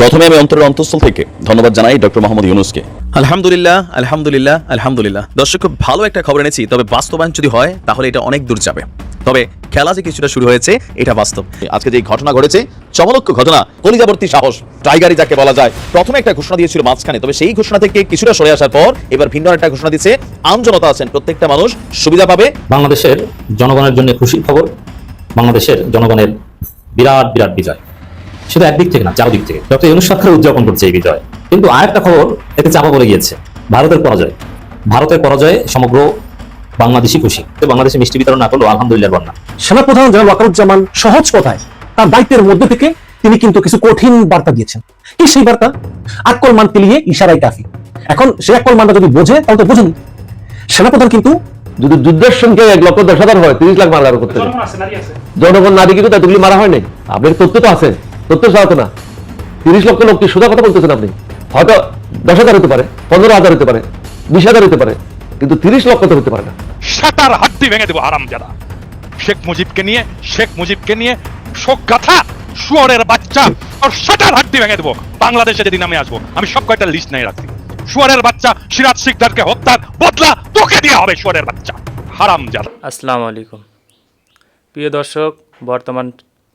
প্রথমে আমি অন্তরের অন্তঃস্থল থেকে ধন্যবাদ জানাই ডক্টর মোহাম্মদ ইউনুসকে। আলহামদুলিল্লাহ আলহামদুলিল্লাহ আলহামদুলিল্লাহ। দর্শক খুব ভালো একটা খবর এনেছি তবে বাস্তবায়ন যদি হয় তাহলে এটা অনেক দূর যাবে। তবে খেলা যে কিছুটা শুরু হয়েছে এটা বাস্তব। আজকে যে ঘটনা ঘটেছে চমলক্ষ ঘটনা কলিজাবর্তী সাহস টাইগারি যাকে বলা যায় প্রথমে একটা ঘোষণা দিয়েছিল মাঝখানে তবে সেই ঘোষণা থেকে কিছুটা সরে আসার পর এবার ভিন্ন একটা ঘোষণা দিচ্ছে আমজনতা আছেন প্রত্যেকটা মানুষ সুবিধা পাবে। বাংলাদেশের জনগণের জন্য খুশির খবর বাংলাদেশের জনগণের বিরাট বিরাট বিজয়। শুধু একদিক থেকে না চারদিক থেকে। ডক্টর ইউনুস সরকার উদযাপন করছে এই বিজয়। কিন্তু আরেকটা খবর এতে চাপা পড়ে গিয়েছে। ভারতের পরাজয়। ভারতের পরাজয়ে সমগ্র বাংলাদেশি খুশি। তো বাংলাদেশে মিষ্টি বিতরণ না করলেও আলহামদুলিল্লাহ বন্যা। সেনাপ্রধান জেনারেল ওয়াকারুজ্জামান সহজ কথায় তার দায়িত্বের মধ্যে থেকে তিনি কিন্তু কিছু কঠিন বার্তা দিয়েছেন। কি সেই বার্তা? আকল মান পিলিয়ে ইশারাই কাফি। এখন সে আকল মানটা যদি বোঝে তাহলে তো বোঝেনি। সেনাপ্রধান কিন্তু যদি যুদ্ধের সংখ্যা এক লক্ষ দশ হাজার হয় তিরিশ লাখ মারা করতে হবে। জনগণ নারী কিন্তু এতগুলি মারা হয় নাই। আপনার তথ্য তো আছে। তথ্য ছাড়া তো না। তিরিশ লক্ষ লোক কি সোজা কথা বলতেছেন আপনি। হয়তো দশ হাজার হতে পারে পনেরো হাজার হতে পারে বিশ হাজার হতে পারে কিন্তু তিরিশ লক্ষ তো হতে পারে না। সাতার হাড্ডি ভেঙে দেবো আরাম যারা শেখ মুজিবকে নিয়ে শেখ মুজিবকে নিয়ে শোক গাথা শুয়ারের বাচ্চা আর সাতার হাড্ডি ভেঙে দেবো। বাংলাদেশে যেদিন আমি আসব আমি সব কয়টা লিস্ট নিয়ে রাখছি। শুয়ারের বাচ্চা সিরাজ শিকদারকে হত্যার বদলা তোকে দেওয়া হবে শুয়ারের বাচ্চা। হারাম যারা আসসালামু আলাইকুম। প্রিয় দর্শক বর্তমান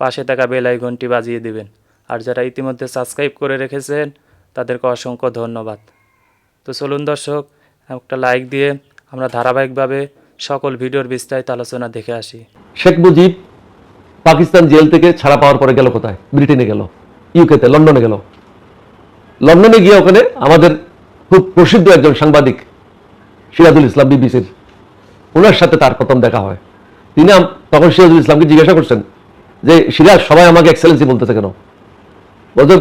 পাশে থাকা বেল আইকনটি বাজিয়ে দিবেন। আর যারা ইতিমধ্যে সাবস্ক্রাইব করে রেখেছেন, তাদেরকে অসংখ্য ধন্যবাদ। তো চলুন দর্শক, একটা লাইক দিয়ে আমরা ধারাবাহিকভাবে সকল ভিডিওর বিস্তারিত আলোচনা দেখে আসি। শেখ মুজিব পাকিস্তান জেল থেকে ছাড়া পাওয়ার পরে গেল কোথায়? ব্রিটেনে গেল, ইউকেতে, লন্ডনে গেল। লন্ডনে গিয়ে ওখানে আমাদের খুব প্রসিদ্ধ একজন সাংবাদিক, সিরাজুল ইসলাম বিবিসির, ওনার সাথে তার প্রথম দেখা হয়। তিনি তখন সিরাজুল ইসলামকে জিজ্ঞাসা করছেন যে সিরাজ সবাই আমাকে এক্সেলেন্সি বলতেছে কেন? বলতে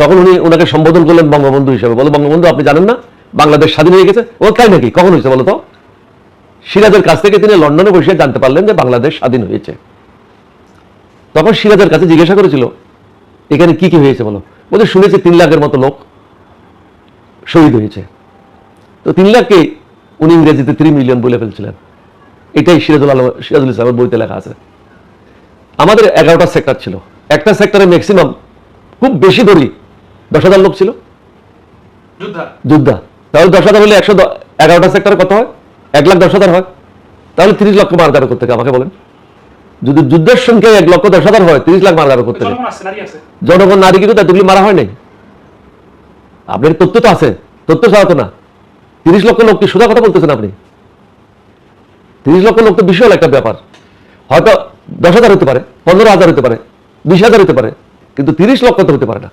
তখন উনি ওনাকে সম্বোধন করলেন বঙ্গবন্ধু হিসেবে। বলো, বঙ্গবন্ধু, আপনি জানেন না? বাংলাদেশ স্বাধীন হয়ে গেছে? ও তাই নাকি? কখন হয়েছে বলো তো? সিরাজের কাছ থেকে তিনি লন্ডনে বসে জানতে পারলেন যে বাংলাদেশ স্বাধীন হয়েছে। তখন সিরাজের কাছে জিজ্ঞাসা করেছিল, এখানে কি কি হয়েছে বলো? বলতে শুনেছে তিন লাখের মতো লোক শহীদ হয়েছে। তো তিন লাখকে উনি ইংরেজিতে থ্রি মিলিয়ন বলে ফেলছিলেন। এটাই সিরাজুল আলম, সিরাজুল ইসলামের বইতে লেখা আছে। আমাদের এগারোটা সেক্টর ছিল। একটা সেক্টরে ম্যাক্সিমাম খুব বেশি ধরি দশ হাজার লোক ছিল। যোদ্ধা। তাহলে দশ হাজার হলে একশো এগারোটা সেক্টরে কত হয়? এক লাখ দশ হাজার হয়। তাহলে তিরিশ লক্ষ মারা যাবে করতে আমাকে বলেন। যদি যুদ্ধের সংখ্যা এক লক্ষ দশ হাজার হয় তিরিশ লাখ মারা যাবে করতে জনগণ নারী কিন্তু এতগুলি মারা হয় নাই? আপনার তথ্য তো আছে? তথ্য ছাড়া তো না। তিরিশ লক্ষ লোক কি সোজা কথা বলতেছেন আপনি? তিরিশ লক্ষ লোক তো বিশাল একটা ব্যাপার। হয়তো দশ হাজার হতে পারে পনেরো হাজার হতে পারে বিশ হাজার হতে পারে কিন্তু তিরিশ লক্ষ তো হতে পারে না।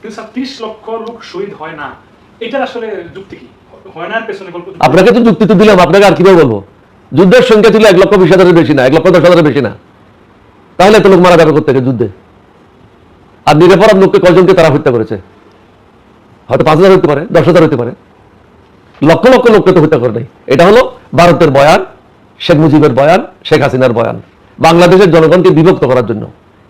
কিন্তু স্যার ত্রিশ লক্ষ লোক শহীদ হয় না এটার আসলে যুক্তি কি? না এর পেছনে গল্প আপনাকে তো যুক্তি তো দিলাম আপনাকে আর কীভাবে বলব? যুদ্ধের সংখ্যা ছিল এক লক্ষ বিশ হাজারের বেশি না এক লক্ষ দশ হাজারের বেশি না। তাহলে এত লোক মারা যাবে করতে যুদ্ধে? আর নিরাপরাধ লোককে কয়জনকে তারা হত্যা করেছে? হয়তো পাঁচ হাজার হতে পারে দশ হাজার হতে পারে। লক্ষ লক্ষ লোককে তো হত্যা করে নাই। এটা হলো ভারতের বয়ান শেখ মুজিবের বয়ান শেখ হাসিনার বয়ান। বাংলাদেশের জনগণকে বিভক্ত করার জন্য।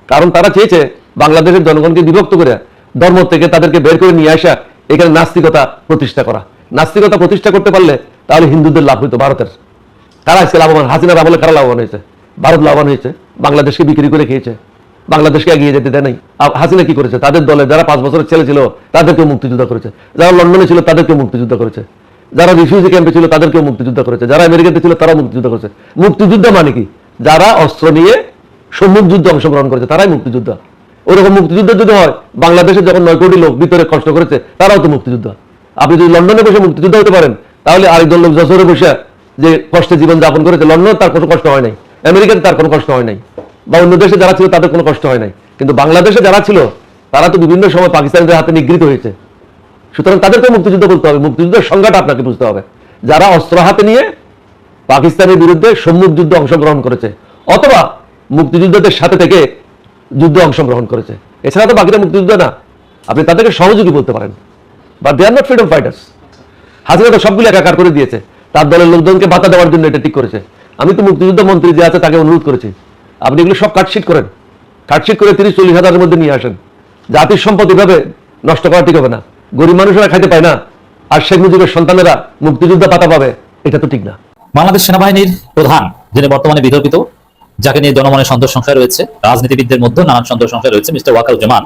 কারণ তারা চেয়েছে বাংলাদেশের জনগণকে বিভক্ত করে ধর্ম থেকে তাদেরকে বের করে নিয়ে আসা, এখানে নাস্তিকতা প্রতিষ্ঠা করা। নাস্তিকতা প্রতিষ্ঠা করতে পারলে তাহলে হিন্দুদের লাভ হইতো ভারতের। কারা আজকে লাভবান? হাসিনার আমলে কারা লাভবান হয়েছে? ভারত লাভবান হয়েছে। বাংলাদেশকে বিক্রি করে খেয়েছে। বাংলাদেশকে এগিয়ে যেতে দেয় নাই। হাসিনা কি করেছে? তাদের দলে যারা পাঁচ বছরের ছেলে ছিল তাদেরকে মুক্তিযুদ্ধ করেছে। যারা লন্ডনে ছিল তাদেরকে মুক্তিযুদ্ধ করেছে। যারা রিফিউজি ক্যাম্পে ছিল, তাদেরকেও মুক্তিযুদ্ধ করেছে। যারা আমেরিকাতে ছিল, তারাও মুক্তিযুদ্ধ করেছে। মুক্তিযুদ্ধ মানে কি? যারা অস্ত্র নিয়ে সম্মুখ যুদ্ধে অংশগ্রহণ করেছে, তারাই মুক্তিযুদ্ধ। ওরকম মুক্তিযুদ্ধ যদি হয়, বাংলাদেশে যখন নয় কোটি লোক ভিতরে কষ্ট করেছে, তারাও তো মুক্তিযুদ্ধ। আপনি যদি লন্ডনে বসে মুক্তিযুদ্ধ হতে পারেন, তাহলে আরেকজন লোক যশোরে বসে যে কষ্টে জীবন যাপন করেছে, লন্ডনে তার কোনো কষ্ট হয় নাই, আমেরিকাতে তার কোনো কষ্ট হয় নাই, বা অন্য দেশে যারা ছিল তাদের কোনো কষ্ট হয় নাই। কিন্তু বাংলাদেশে যারা ছিল, তারা তো বিভিন্ন সময় পাকিস্তানিদের হাতে নিগৃহীত হয়েছে। সুতরাং তাদেরকে মুক্তিযুদ্ধ বলতে হবে। মুক্তিযুদ্ধের সংজ্ঞাটা আপনাকে বুঝতে হবে। যারা অস্ত্র হাতে নিয়ে পাকিস্তানের বিরুদ্ধে সম্মুখ যুদ্ধে অংশগ্রহণ করেছে, অথবা মুক্তিযুদ্ধদের সাথে থেকে যুদ্ধে অংশগ্রহণ করেছে। এছাড়া তো বাকিটা মুক্তিযুদ্ধ না। আপনি তাদেরকে সহযোগী বলতে পারেন। But they are not freedom fighters Hasina তো সবগুলো একাকার করে দিয়েছে। তার দলের লোকজনকে ভাতা দেওয়ার জন্য এটা ঠিক করেছে। আমি তো মুক্তিযুদ্ধ মন্ত্রী যে আছে তাকে অনুরোধ করেছি। আপনি এগুলো সব কাটশিট করেন। কাটশিট করে তিরিশ চল্লিশ হাজারের মধ্যে নিয়ে আসেন। জাতির সম্পদ এভাবে নষ্ট করা ঠিক হবে না। গরিব মানুষেরা খাইতে পায় না। আর শেখ মুজিবের সন্তানেরা মুক্তিযুদ্ধ পাতা পাবে, এটা তো ঠিক না। বাংলাদেশ সেনাবাহিনীর প্রধান, যিনি বর্তমানে বিতর্কিত, যাকে নিয়ে জনমনে সন্তোষ সংশয় রয়েছে, রাজনীতিবিদদের মধ্যে নানান সন্তোষ সংশয় রয়েছে, মিস্টার ওয়াকারুজ্জামান।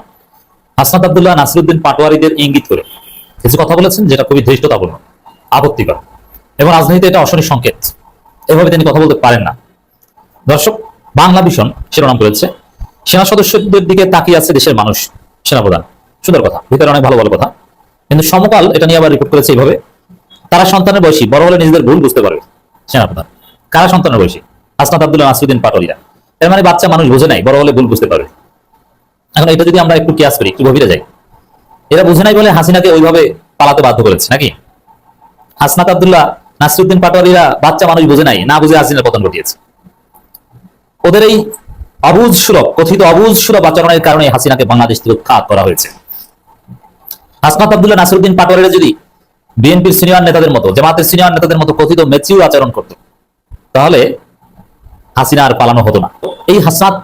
হাসনাত আব্দুল্লাহ নাসিরুদ্দিন পাটোয়ারিদের ইঙ্গিত করে। কিছু কথা বলেছেন যেটা খুবই ধৃষ্টতাপূর্ণ, আপত্তিকর, এবং রাজনীতিতে এটা অশনি সংকেত। এভাবে তিনি কথা বলতে পারেন না। দর্শক, বাংলা ভীষণ শিরোনাম করেছে। সেনা সদস্যদের দিকে তাকিয়ে আছে দেশের মানুষ, সেনাপ্রধান। সুন্দর কথা, ভিতরে অনেক ভালো ভালো কথা। কিন্তু সমকাল এটা নিয়ে আবার রিপোর্ট করেছে এইভাবে। তারা সন্তানের বয়সী, বড় হলে নিজেদের ভুল বুঝতে পারবে। সেনাপ্রধান কারা সন্তানের বয়সী হাসনাত আব্দুল্লাহ নাসরুদ্দিন পাটলিয়া এর মানে বাচ্চা মানুষ বুঝে নাই, বড় হলে ভুল বুঝতে পারবে। এখন এটা যদি আমরা একটু কিয়াস করি, একটু গভীরে যাই। এরা বুঝে নাই বলে হাসিনাকে ওইভাবে পালাতে বাধ্য করেছে, নাকি? হাসনাত আব্দুল্লাহ নাসরুদ্দিন পাটোয়ারিরা বাচ্চা মানুষ বুঝে নাই, না বুঝে হাসিনার পতন ঘটিয়েছে। ওদের এই অবুজ সুরভ কথিত অবুজ সুরভ আচরণের কারণে হাসিনাকে বাংলাদেশ থেকে উৎখাত করা হয়েছে। হাসনাত আব্দুল্লাহ নাসরুদ্দিন পাটোয়ারিরা যদি বিএনপির সিনিয়র নেতাদের মতো, জামাতের সিনিয়র নেতাদের মতো কথিত মেচিউর আচরণ করত। তাহলে হাসিনা আর পালানো হতো না। এই হাসনাত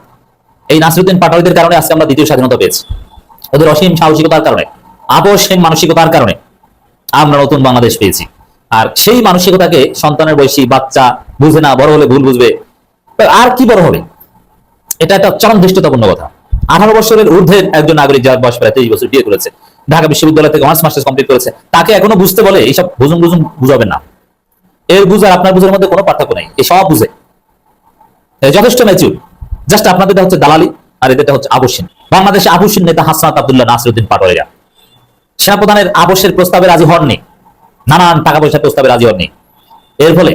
এই নাসরুদ্দিন পাটোয়ারিদের কারণে আজকে আমরা দ্বিতীয় স্বাধীনতা পেয়েছি। ওদের অসীম সাহসিকতার কারণে আপসহীন মানসিকতার কারণে আমরা নতুন বাংলাদেশ পেয়েছি। আর সেই মানসিকতাকে সন্তানের বয়সী বাচ্চা বুঝে না, বড় হলে ভুল বুঝবে আর কি বড় হবে? এটা একটা চরম দৃষ্টতাপূর্ণ কথা। আঠারো বছরের ঊর্ধ্বের একজন নাগরিক যার বয়স প্রায় তেইশ বছর বিয়ে করেছে। ঢাকা বিশ্ববিদ্যালয় থেকে অনার্স মাস্টার্স কমপ্লিট করেছে। তাকে এখনও বুঝতে বলে এইসব বুঝুন বুঝুন বুঝাবেন না। এর বুঝ আর আপনার বুঝের মধ্যে কোনো পার্থক্য নেই। এই সব বুঝে। যথেষ্ট ম্যাচিউর। জাস্ট আপনাদের হচ্ছে দালালি আর এদেরটা হচ্ছে আবশ্যিন বাংলাদেশে আবশ্যিন নেতা হাসনাত আব্দুল্লাহ নাসরুদ্দিন পাটোয়ারিরা। সেনাপ্রধানের আবশ্যের প্রস্তাবে রাজি হননি নানান টাকা পয়সার প্রস্তাবে রাজি হননি এর ফলে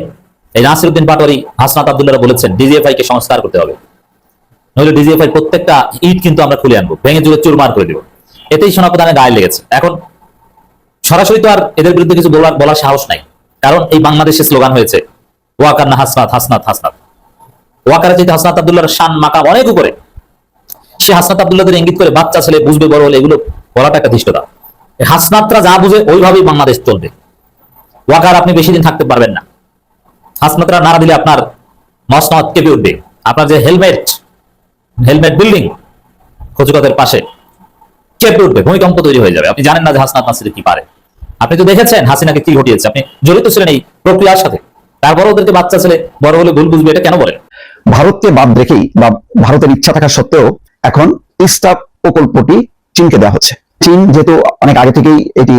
এই নাসিরুদ্দিন পাটোয়ারি, হাসনাত আব্দুল্লাহ বলেছেন ডিজিএফআই কে সংস্কার করতে হবে। নইলে ডিজিএফআই প্রত্যেকটা ইট কিন্তু আমরা খুলে আনব। ভেঙে জুড়ে চুরমার করে দেবো। এতেই সেনাপ্রধানের গায়ে লেগেছে। এখন সরাসরি তো আর এদের বিরুদ্ধে কিছু বলার বলার সাহস নাই। কারণ এই বাংলাদেশে স্লোগান হয়েছে, ওয়াকার না হাসনাত হাসনাত হাসনাত। ওয়াকারের চাইতে হাসনাত আব্দুল্লাহর শান মাকাম অনেক উপরে। সে হাসনাত আব্দুল্লাহদের ইঙ্গিত করে, বাচ্চা ছেলে বুঝবে বড় হলে এগুলো বলাটা একটা ধৃষ্টতা। হাসনাতরা যা বুঝে ওইভাবেই বাংলাদেশ চলবে। ওয়াকার আপনি বেশি দিন থাকতে পারবেন না। হাসনাতরা নাড়া দিলে আপনার মসনদ কেঁপে উঠবে। আপনার যে হেলমেট হেলমেট বিল্ডিং, কচুকাতের পাশে কেঁপে উঠবে, ভূমিকম্প তৈরি হয়ে যাবে। আপনি জানেন না যে হাসনাত নাসির কি পারে। আপনি তো দেখেছেন হাসিনাকে কি ঘটিয়েছে। আপনি জড়িত ছিলেন এই প্রক্রিয়ার সাথে। তারপর ওদেরকে বাচ্চা ছেলে বড় হলে ভুল বুঝবে, এটা কেন বলেন? ভারতকে বাদ রেখেই বা ভারতের ইচ্ছা থাকা সত্ত্বেও এখন তিস্তা প্রকল্পটি চীনকে দেওয়া হচ্ছে। চীন যেহেতু অনেক আগে থেকেই এটি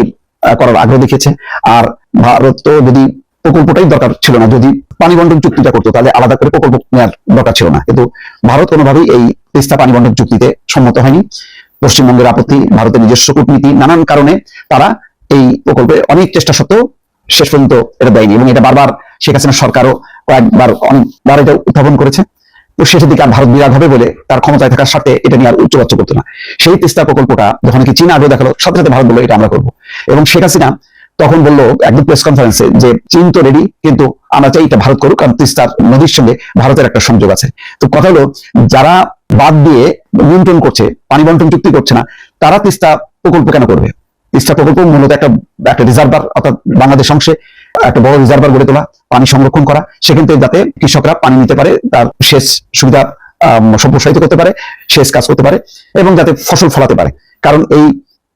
করার আগ্রহ দেখিয়েছে, আর ভারত তো যদি প্রকল্পটাই দরকার ছিল না, যদি পানি বন্টন চুক্তিটা করতো, তাহলে আলাদা করে প্রকল্প নেওয়ার দরকার ছিল না। কিন্তু ভারত কোনোভাবেই এই তিস্তা পানি বন্টন চুক্তিতে সম্মত হয়নি। পশ্চিমবঙ্গের আপত্তি, ভারতের নিজস্ব কূটনীতি, নানান কারণে তারা এই প্রকল্পে অনেক চেষ্টা সত্ত্বেও শেষ পর্যন্ত এটা দেয়নি এবং এটা বারবার শেখ হাসিনা সরকারও কয়েকবার অনেকবার এটা উত্থাপন করেছে। তো শেষের দিকে আর ভারত বিরাট হবে বলে তার ক্ষমতায় থাকার সাথে এটা নিয়ে আর উচ্চবাচ্য করতো না। সেই তিস্তা প্রকল্পটা যখন কি চীন আগ্রহ দেখাল, সাথে সাথে ভারত বলল, এটা আমরা করব। এবং শেখ হাসিনা তখন বলল একদম প্রেস কনফারেন্সে যে, চীন তো রেডি কিন্তু আমরা চাই এটা ভারত করুক, কারণ তিস্তার নদীর সঙ্গে ভারতের একটা সংযোগ আছে। তো কথা হলো, যারা বাদ দিয়ে নিয়ন্ত্রণ করছে, পানি বন্টন চুক্তি করছে না, তারা তিস্তা প্রকল্প কেন করবে? তিস্তা প্রকল্প মূলত একটা একটা রিজার্ভার অর্থাৎ বাংলাদেশ অংশে একটা বড় রিজার্ভার গড়ে তোলা, পানি সংরক্ষণ করা। সেখান থেকে যাতে কৃষকরা পানি নিতে পারে, তার সেচ সুবিধা সম্প্রসারিত করতে পারে, সেচ কাজ করতে পারে, এবং যাতে ফসল ফলাতে পারে। কারণ এই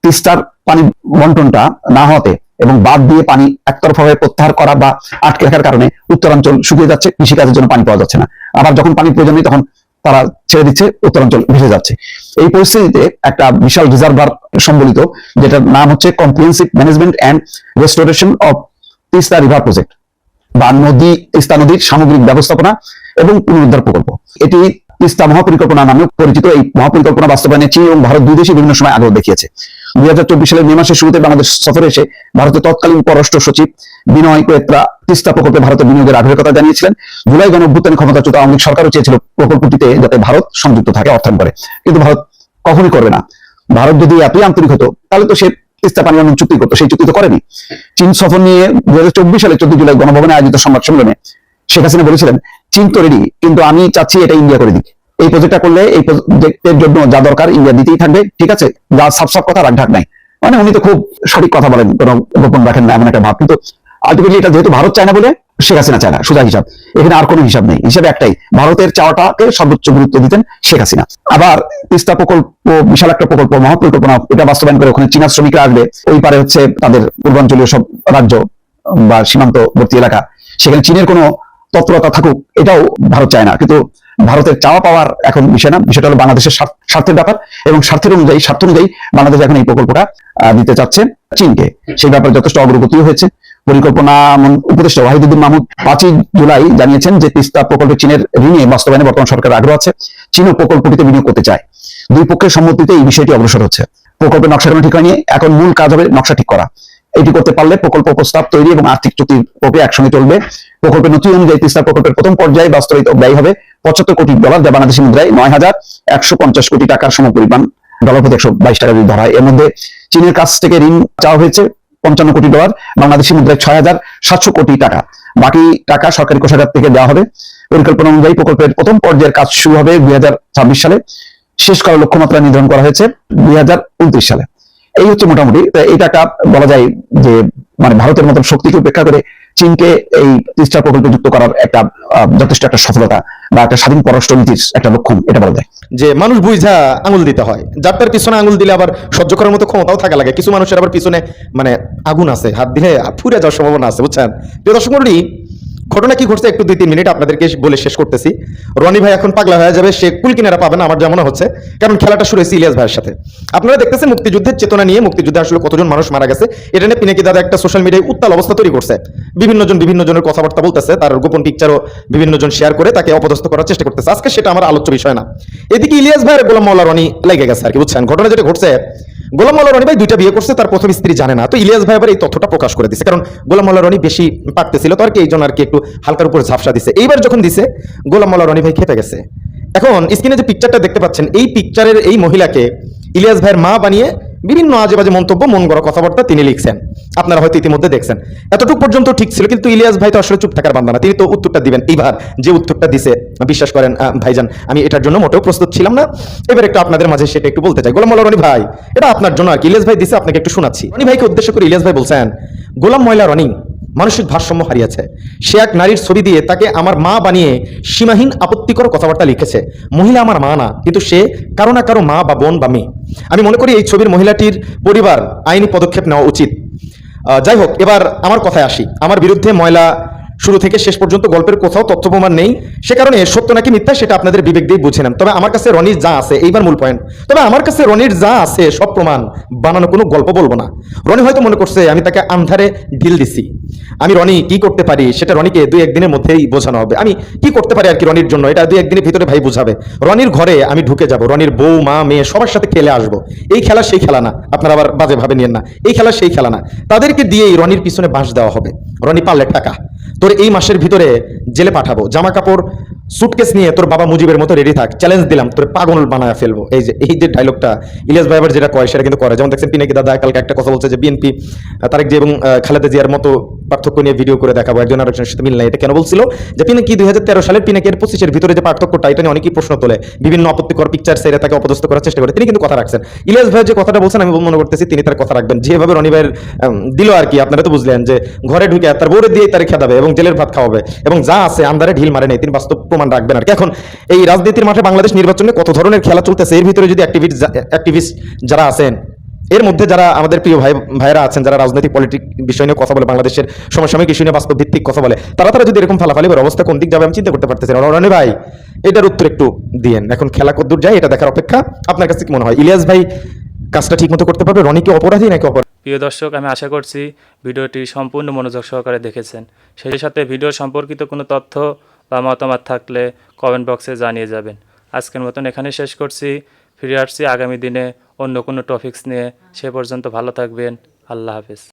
তিস্তার পানি বন্টনটা না হওয়াতে এবং বাদ দিয়ে পানি একতরফাভাবে প্রত্যাহার করা বা আটকে রাখার কারণে উত্তরাঞ্চল শুকিয়ে যাচ্ছে, কৃষিকাজের জন্য পানি পাওয়া যাচ্ছে না। আবার যখন পানি প্রয়োজন তখন তারা ছেড়ে দিচ্ছে, উত্তরাঞ্চল ভেসে যাচ্ছে। এই পরিস্থিতিতে একটা বিশাল রিজার্ভার সম্বলিত, যেটার নাম হচ্ছে comprehensive management and restoration of Teesta river project বা নদী তিস্তা নদীর সামগ্রিক ব্যবস্থাপনা এবং পুনরুদ্ধার প্রকল্প। এটি তিস্তা মহাপরিকল্পনা নামে পরিচিত এই মহাপরিকল্পনা বাস্তবায়নে চীন এবং ভারত দুই দেশই বিভিন্ন সময় আগ্রহ দেখিয়েছে। দুই হাজার চব্বিশ সালের মে মাসের শুরুতে বাংলাদেশ সফরে এসে ভারতের তৎকালীন পররাষ্ট্র সচিব বিনয় কোয়েত্রা তিস্তা প্রকল্পে ভারতের বিনিয়োগের আগ্রহের কথা জানিয়েছিলেন। জুলাই গণ অভ্যুত্থানে ক্ষমতাচ্যুত আওয়ামী সরকারও চেয়েছিল প্রকল্পটিতে যাতে ভারত সংযুক্ত থাকে, অর্থায়ন করে। কিন্তু ভারত কখনই করবে না। ভারত যদি এতই আন্তরিক হতো, তাহলে তো সে তিস্তা পানি চুক্তি করতো, সেই চুক্তি তো করেনি। চীন সফর নিয়ে দু হাজার চব্বিশ সালে চোদ্দ জুলাই গণভবনে আয়োজিত সংবাদ সম্মেলনে শেখ হাসিনা বলেছিলেন চীন তো রেডি কিন্তু আমি চাচ্ছি এটা ইন্ডিয়া করে দিক। এই প্রজেক্টটা করলে এই প্রজেক্টের জন্য যা দরকার ইন্ডিয়া দিতেই থাকবে, ঠিক আছে? যা সাফ সাফ কথা রাগ ঢাক নাই। মানে উনি তো খুব সঠিক কথা বলেন, কোনো গোপন রাখেন না, এমন একটা ভাব। কিন্তু আলটিমেটলি এটা যেহেতু ভারত চায় না বলে, শেখ হাসিনা চায় না, সোজা হিসাব। এখানে আর কোনো হিসাব নেই। হিসাবে একটাই, ভারতের চাওয়াটাকে সর্বোচ্চ গুরুত্ব দিতেন শেখ হাসিনা। আবার তিস্তা প্রকল্প, বিশাল একটা প্রকল্প মহৎ পরিকল্পনা এটা বাস্তবায়ন করে ওখানে চীনা শ্রমিকরা আসবে। ওই পারে হচ্ছে তাদের পূর্বাঞ্চলীয় সব রাজ্য বা সীমান্তবর্তী এলাকা। সেখানে চীনের কোনো তৎপরতা থাকুক, এটাও ভারত চায় না। কিন্তু ভারতের চাওয়া পাওয়ার এখন বিষয় না। বিষয়টা হলো বাংলাদেশের স্বার্থের ব্যাপার এবং স্বার্থের অনুযায়ী স্বার্থ অনুযায়ী বাংলাদেশ এখন এই প্রকল্পটা দিতে চাচ্ছে চীনকে। সেই ব্যাপারে যথেষ্ট অগ্রগতিও হয়েছে। পরিকল্পনা উপদেষ্টা ওয়াহিদুদ্দিন মাহমুদ পাঁচই জুলাই জানিয়েছেন যে তিস্তা প্রকল্পে চীনের ঋণে বাস্তবায়নে বর্তমান সরকারের আগ্রহ আছে। চীনও প্রকল্পটিতে বিনিয়োগ করতে চায়। দুই পক্ষের সম্মতিতে এই বিষয়টি অগ্রসর হচ্ছে। প্রকল্পের নকশা ঠিক হয়নি। এখন মূল কাজ হবে নকশা ঠিক করা। এটি করতে পারলে প্রকল্প প্রস্তাব তৈরি এবং আর্থিক চুক্তির প্রক্রিয়া একসঙ্গে চলবে। প্রকল্পের নথি অনুযায়ী তিস্তা প্রকল্পের প্রথম পর্যায়ে বাস্তবিত ব্যয় হবে পঁচাত্তর কোটি ডলার, যা বাংলাদেশি মুদ্রায় নয় হাজার একশো পঞ্চাশ কোটি টাকার সমপরিমাণ ডলার প্রতি একশো বাইশ টাকা যদি ধরা হয়। এর মধ্যে চীনের কাছ থেকে ঋণ চাওয়া হয়েছে পঞ্চান্ন কোটি ডলার, বাংলাদেশি মুদ্রায় ছয় হাজার সাতশো কোটি টাকা। বাকি টাকা সরকারি কোষাগার থেকে দেওয়া হবে। পরিকল্পনা অনুযায়ী প্রকল্পের প্রথম পর্যায়ের কাজ শুরু হবে দুই হাজার ছাব্বিশ সালে। শেষ করার লক্ষ্যমাত্রা নির্ধারণ করা হয়েছে দুই হাজার উনত্রিশ সালে। এই হচ্ছে মোটামুটি। এটা একটা বলা যায় যে মানে ভারতের মতন শক্তিকে উপেক্ষা করে চীনকে এই তিস্তা প্রকল্পে যুক্ত করার একটা যথেষ্ট একটা সফলতা বা একটা স্বাধীন পররাষ্ট্র নীতির একটা লক্ষণ এটা বলা যায়। যে মানুষ বুঝা আঙুল দিতে হয়। যার তার পিছনে আঙুল দিলে আবার সহ্য করার মতো ক্ষমতাও থাকা লাগে। কিছু মানুষের আবার পিছনে মানে আগুন আছে হাত দিলে ফুরে যাওয়ার সম্ভাবনা আছে বুঝছেন? প্রিয় দর্শক মন্ডলী, ঘটনা কি ঘটছে একটু দুই তিন মিনিট আপনাদেরকে বলে শেষ করতেছি। রনি ভাই এখন পাগলা হয়ে যাবে, সে কুল কিনারা পাবে না, আমার যেমন হচ্ছে। কারণ খেলাটা শুরু হয়েছে ইলিয়াস ভাইয়ের সাথে। আপনারা দেখতেছেন মুক্তিযুদ্ধের চেতনা নিয়ে, মুক্তিযুদ্ধে আসলে কতজন মানুষ মারা গেছে, এটা নিয়ে পিনাকি দাদা একটা সোশ্যাল মিডিয়ায় উত্তাল অবস্থা তৈরি করছে। বিভিন্ন জন বিভিন্ন জনের কথাবার্তা বলতেছে, তার গোপন পিকচারও বিভিন্ন জন শেয়ার করে, তাকে অপদস্থ করার চেষ্টা করতেছে। আজকে সেটা আমার আলোচ্য বিষয় না। এদিকে ইলিয়াস ভাইয়ের গোলাম মাওলা রনি লেগে গেছে আর কি, বুঝছেন? ঘটনা যেটা ঘটছে গোলাম মোল্লা রনি ভাই দুইটা বিয়ে করছে, তার প্রথম স্ত্রী জানে না। তো ইলিয়াস ভাই এই তথ্যটা প্রকাশ করে দিছে। কারণ গোলাম মোল্লা রনি বেশি পাকতেছিল, তো আর কি এই জন্য আর কি একটু হালকার উপর ঝাপসা দিছে। এইবার যখন দিছে, গোলাম মোল্লা রনি ভাই খেপে গেছে। এখন স্ক্রিনে যে পিকচারটা দেখতে পাচ্ছেন, এই পিকচারের এই মহিলাকে ইলিয়াস ভাইয়ের মা বানিয়ে বিভিন্ন আজে বাজে মন্তব্য, মন গড়া কথাবার্তা তিনি লিখছেন। আপনারা হয়তো ইতিমধ্যে দেখছেন। এতটুকু পর্যন্ত ঠিক ছিল, কিন্তু ইলিয়াস ভাই তো আসলে চুপ থাকার বান্ধবা তিনি তো উত্তরটা দিবেন। এইবার যে উত্তরটা দিছে, বিশ্বাস করেন ভাইজান, আমি এটার জন্য মোটেও প্রস্তুত ছিলাম না। এবার একটু আপনাদের মাঝে সেটা একটু বলতে চাই। গোলাম মোল্লা রনি ভাই, এটা আপনার জন্য আর কি। ইলিয়াস ভাই দিছে, আপনাকে একটু শোনাচ্ছি। রনি ভাইকে উদ্দেশ্য করে ইলিয়াস ভাই বলছেন, গোলাম ময়লা রনি মানসিক ভারসাম্য হারিয়েছে। সে এক নারীর ছবি দিয়ে তাকে আমার মা বানিয়ে সীমাহীন আপত্তিকর কথাবার্তা লিখেছে। মহিলা আমার মা না, কিন্তু সে কারও না কারও মা বা বোন বা মেয়ে। আমি মনে করি এই ছবির মহিলাটির পরিবার আইনি পদক্ষেপ নেওয়া উচিত। যাই হোক, এবার আমার কথায় আসি। আমার বিরুদ্ধে ময়লা শুরু থেকে শেষ পর্যন্ত গল্পের কোথাও তথ্য প্রমাণ নেই। সে কারণে সত্য নাকি মিথ্যা সেটা আপনাদের বিবেক দিয়ে বুঝে নেন। তবে আমার কাছে রনির যা আছে, এইবার মূল পয়েন্ট তবে আমার কাছে রনির যা আছে, সব প্রমাণ। বানানো কোনো গল্প বলব না। রনি হয়তো মনে করছে, আমি তাকে আন্ধারে ঢিল দিছি। আমি রনি কি করতে পারি? সেটা রনিকে দুই একদিনের মধ্যেই বোঝানো হবে। আমি কি করতে পারি আর কি রনির জন্য? এটা দুই একদিনের ভিতরে ভাই বুঝাবে। রনির ঘরে আমি ঢুকে যাব। রনির বউ, মা, মেয়ে, সবার সাথে খেলে আসব। এই খেলা সেই খেলা না। আপনারা আবার বাজে ভাবে নিয়েন না। এই খেলা সেই খেলা না। তাদেরকে দিয়েই রনির পিছনে বাঁশ দেওয়া হবে। রনি পারলে টাকা তোর এই মাসের ভিতরে জেলে পাঠাবো। জামা কাপড় সুটকেস নিয়ে তোর বাবা মুজিবের মতো রেডি থাক। চ্যালেঞ্জ দিলাম, তোর পাগল বানায় ফেলব। এই যে এই যে ডায়লগটা ইলিয়াস ভাই আবার যেটা কয়, সেটা কিন্তু করে। যেমন দেখছেন, পিনাকি দাদা কালকে একটা কথা বলছে যে বিএনপি তারেক জি এবং খালেদা জিয়ার মতো পার্থক্য নিয়ে ভিডিও করে দেখাবো। একজন আরেকজনের সাথে মিল নাই। এটা কেন বলছিল? যে পিনাকি দুই হাজার তেরো সালের পিনাকির পঁচিশের ভিতরে যে পার্থক্যটা, এটা নিয়ে অনেকেই প্রশ্ন তোলে। বিভিন্ন আপত্তিকর পিকচার সেরে তাকে অপদস্থ করার চেষ্টা করে। তিনি কিন্তু কথা রাখছেন। ইলিয়াস ভাই যে কথাটা বলছেন, আমি মনে করতেছি তিনি তার কথা রাখবেন। যেভাবে রনি ভাইয়ের দিল আর কি, আপনারা তো বুঝলেন যে, ঘরে ঢুকে তার বউরে দিয়ে তারে খেদাবে এবং জেলের ভাত খাওয়াবে। এবং যা আছে আন্দারে ঢিল মারে নেই। তিনি বাস্তব প্রমাণ রাখবেন আর কি। এখন এই রাজনীতির মাঠে বাংলাদেশ নির্বাচনে কত ধরনের খেলা চলতেছে, এর ভিতরে যদি অ্যাক্টিভিস্ট অ্যাক্টিভিস্ট যারা আছেন, এর মধ্যে যারা আমাদের প্রিয় ভাই ভাইরা আছেন, যারা রাজনৈতিক পলিটিক বিষয় নিয়ে কথা বলে, বাংলাদেশের সমসাময়িক ইস্যু নিয়ে বাস্তব ভিত্তিক কথা বলে, তারা তারা যদি এরকম ফালাফালি এবার অবস্থা কোন দিক যাবে আমি চিন্তা করতে পারতেছি না। রনি ভাই, এটার উত্তর একটু দিয়েন। এখন খেলা কদ্দূর যায়, এটা দেখার অপেক্ষা। আপনার কাছে কি মনে হয়? ইলিয়াস ভাই, কাজটা ঠিক মতো করতে পারবে? রনি কি অপরাধী নাকি অপরাধী? প্রিয় দর্শক, আমি আশা করছি ভিডিওটি সম্পূর্ণ মনোযোগ সহকারে দেখেছেন। সেই সাথে ভিডিও সম্পর্কিত কোনো তথ্য বা মতামত থাকলে কমেন্ট বক্সে জানিয়ে যাবেন। আজকের মতন এখানে শেষ করছি। ফিরে আসছি আগামী দিনে অন্য কোনো টপিকস নিয়ে। সে পর্যন্ত ভালো থাকবেন। আল্লাহ হাফেজ।